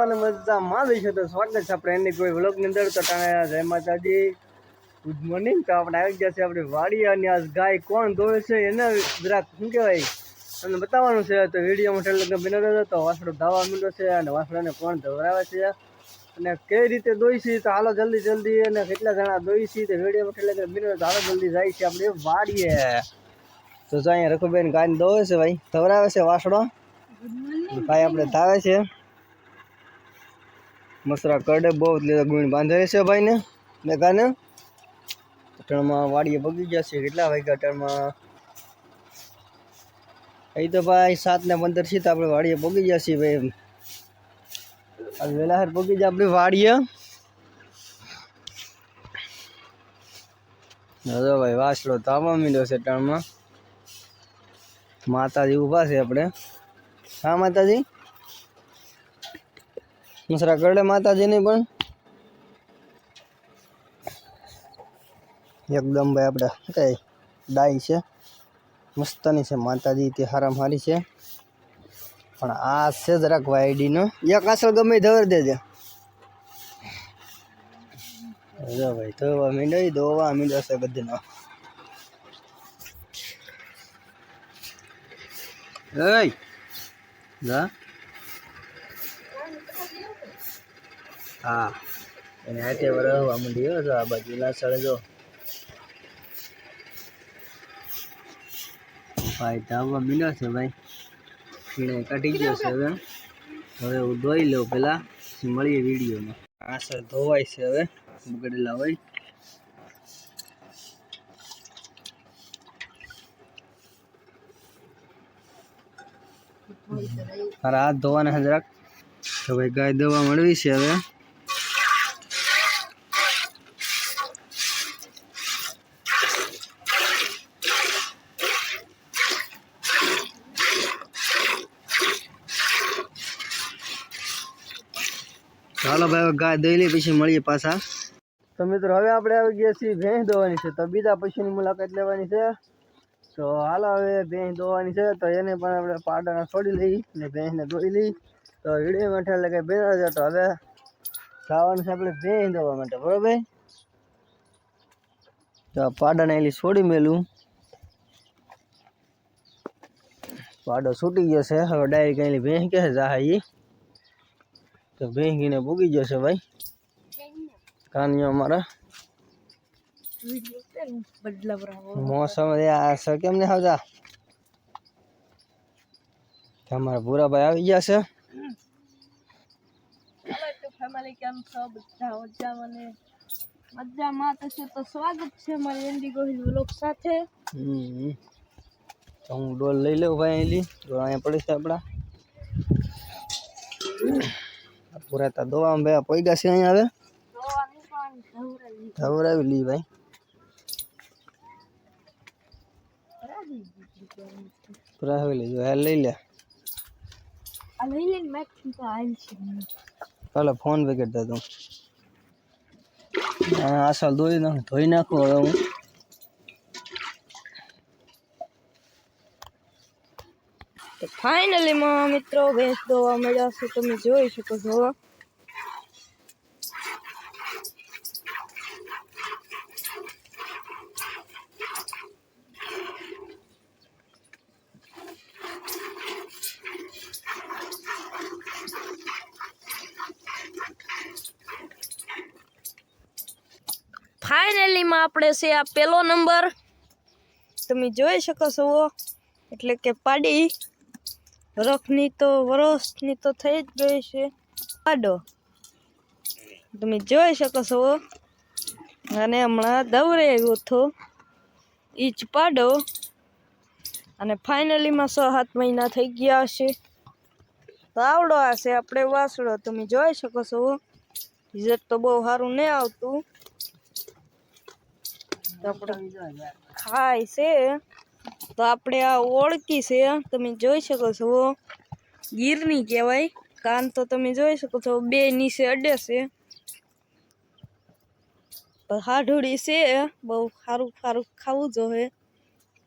મજામાં મજામાં છે તો સ્વાગત છે આપણે એની કોઈ વ્લોગની અંદર. તો તાણે જય માતાજી. ગુડ મોર્નિંગ તો આપણે આવી ગયા છે આપણે વાડી અને આ ગાય કોણ ધોવે છે એને જરાક શું કહેવાય? તમને બતાવવાનું છે. તો વિડીયોમાં ઠેલ બિનો રહ્યો તો વાસડો ધાવા મીંડો છે અને વાસડાને કોણ ધવરાવે છે? અને કઈ રીતે દોઈ છે? તો હાલો જલ્દી જલ્દી અને કેટલા જણા દોઈ છે? તો વિડીયોમાં ઠેલ બિનો તો હાલો જલ્દી જાય છે આપણે વાડીએ. તો જો અહીંયા રઘુબેન ગાયને દોવે છે ભાઈ. ધવરાવે છે વાસડો ભાઈ આપણે ધાવે છે. મસરા કરડે બહુ એટલે ગુણ બાંધે છે ભાઈને ને કાને અટણમાં વાડીએ બગી ગયા છે, કેટલા વાગ્યા અટણમાં અહીં તો ભાઈ સાત ને પંદર છે તો આપણે વાડીએ પગી ગયા છીએ ભાઈ આજે વહેલા હાર પગી જાય આપણે વાડીએ. હવે ભાઈ વાસડો ધાવા મીડ્યો છે ટણમાં. માતાજી ઊભા છે આપણે. હા માતાજી? મસરા કરડે માતાજીની પણ એકદમ ભાઈ આપણે કઈ ડાઈ છે મસ્તની છે માતાજી તે હારામ હારી છે પણ આ છે જરાક વાયડીનો એક આસળ ગમે એ ધવર દેજે જો ભાઈ ધોવા મીંડો ધોવા મીંડો છે બધીનો એય જા હા. એને હાથે વરહવા માંડ્યો જો આ બાજુ લાસળ જો. ભાઈ ધાવવા મીના છે ભાઈ. ખીણે કાઢી ગયો છે હવે. હવે હું ધોઈ લઉં પેલા મળીએ વિડીયોમાં આસળ ધોવાય છે હવે, બગડેલા હોય. હાથ ધોવાના જરાક. તો ભાઈ ગાય દવા મળવી છે હવે. ચાલો ભાઈ, હવે ગાય દઈ લઈ પછી મળીએ પાછા. તો મિત્રો, હવે આપણે આવી ગયા છીએ ભેંસ દોવાની છે. તો બીજા પશુની મુલાકાત લેવાની છે. તો હાલો, હવે ભેંસ દોવાની છે. તો એને પણ આપણે પાડાને છોડી લઈ ને ભેંસને દોઈ લઈ. તો વીડિયો માટે એટલે કે ભેંસ છે તો હવે જવાનું છે આપણે ભેંસ દોવા માટે. બરોબર? તો આ પાડાને એલી છોડી મેલું. પાડો છૂટી ગયો છે. હવે ડાયરેક્ટ એલી ભેંસ કે છે જાહા ઈ? તો ભેંગીને પૂગી ગયો છે ભાઈ. કાનિયો અમારા. મોસમ આ સર કેમ ને આવતા તમારા ભૂરાભાઈ આવી ગયા છે. ફેમિલી કેમ છો બધા મજામાં મજામાં તો છે તો સ્વાગત છે મારી એન્ડી ગોહિલ વ્લોગ સાથે હમ. તો હું ડોલ લઈ લઉં ભાઈ એલી ડોલ અહીંયા પડી છે આપણા પૂરા તા દોવામાં ભાઈ પૈગા છે અહીંયા હવે દોવાનું પાણી ધવરાવી ધવરાવી લી ભાઈ પુરાવી લેજો હાલ લઈ લે આ લઈ લઈને મેં તો આવેલ છે ચાલો ફોન પે કરતા તું આ આસલ દોઈ નાખું ધોઈ નાખું હવે હું તો ફાઇનલી માં મિત્રો ભેંસ દોવા મળ્યા છે. તમે જોઈ શકો છો. ફાઇનલીમાં આપણે છે આ પહેલો નંબર તમે જોઈ શકો છો. એટલે કે પાડી. રખની તો વરસની તો થઈ જ ગઈ છે. પાડો તમે જોઈ શકો છો. અને હમણાં દવરે આવ્યો હતો. ઈ જ પાડો. અને ફાઇનલીમાં છ સાત મહિના થઈ ગયા હશે તો આવડો હશે આપણે વાસડો. તમે જોઈ શકો છો. રિઝલ્ટ તો બહુ સારું નહીં આવતું. આપણે ખાય છે. તો આપણે આ ઓળખી છે, તમે જોઈ શકો છો. ગીરની કહેવાય. કાન તો તમે જોઈ શકો છો, બે નીચે અડે છે. તો છે, બહુ સારું સારું ખાવું જોઈએ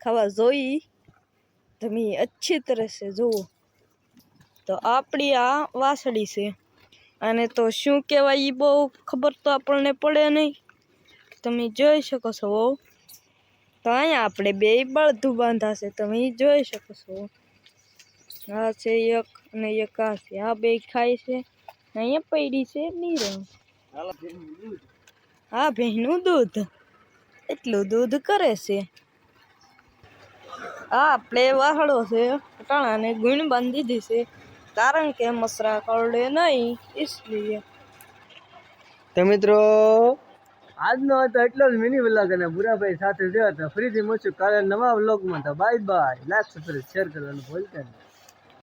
ખાવા જોઈ. તમે અચ્છી તરહ છે, જુઓ. તો આપણી આ વાસળી છે. અને તો શું કહેવાય એ બહુ ખબર તો આપણને પડે નહીં. તમે જોઈ શકો છો. તો અહીંયા આપણે બે બળધું બાંધાશે. તમે જોઈ શકો છો. આ છે એક અને એક આ છે. આ બે ખાય છે. અહીંયા પૈડી છે નીરવ હા ભેંનું દૂધ. એટલું દૂધ કરે છે. આ આપણે વાહળો છે. ટાણાને ગુણ બાંધી દીધી કારણ કે મસરા કરડે નહીં એટલે તો મિત્રો આજનો હતો એટલો જ મિની વ્લોગ અને બુરાભાઈ સાથે રહ્યો હતો. ફરીથી મળશું કાલે નવા વ્લોગમાં તો બાય બાય લાઈક શેર કરવાનું ભૂલતા નહીં.